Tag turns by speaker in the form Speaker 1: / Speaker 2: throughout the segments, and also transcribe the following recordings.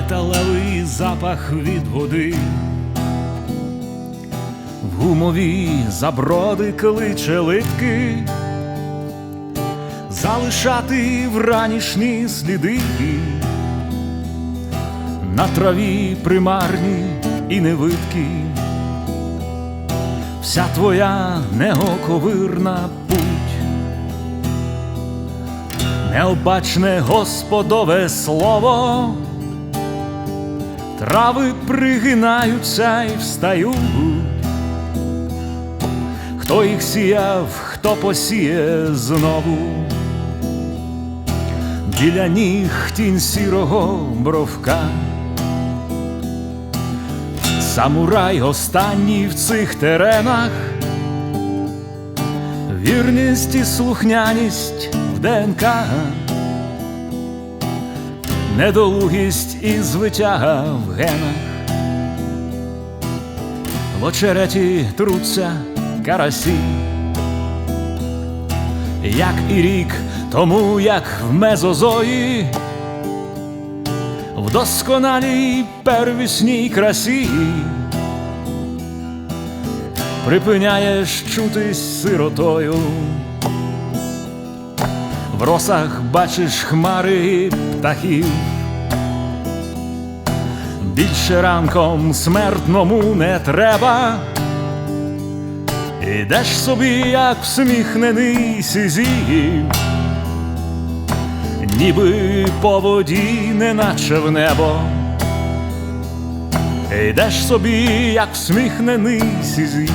Speaker 1: металевий запах від води. В гумові заброди кличе литки, залишати вранішні сліди. На траві примарні і невидкі, вся твоя неоковирна путь, необачне господове слово, трави пригинаються і встають. Хто їх сіяв, хто посіє знову, біля ніг тінь сірого бровка. Самурай останній в цих теренах, вірність і слухняність в ДНК, недолугість і звитяга в генах. В очереті труться карасі, як і рік тому, як в мезозої, в досконалій первісній красі, припиняєш чутись сиротою, в росах бачиш хмари птахів. Більше ранком смертному не треба. Ідеш собі, як всміхнений сизів, ніби по воді, неначе в небо. Ідеш собі, як всміхнений сизів,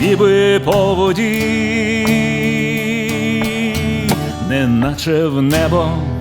Speaker 1: ніби по воді, неначе в небо.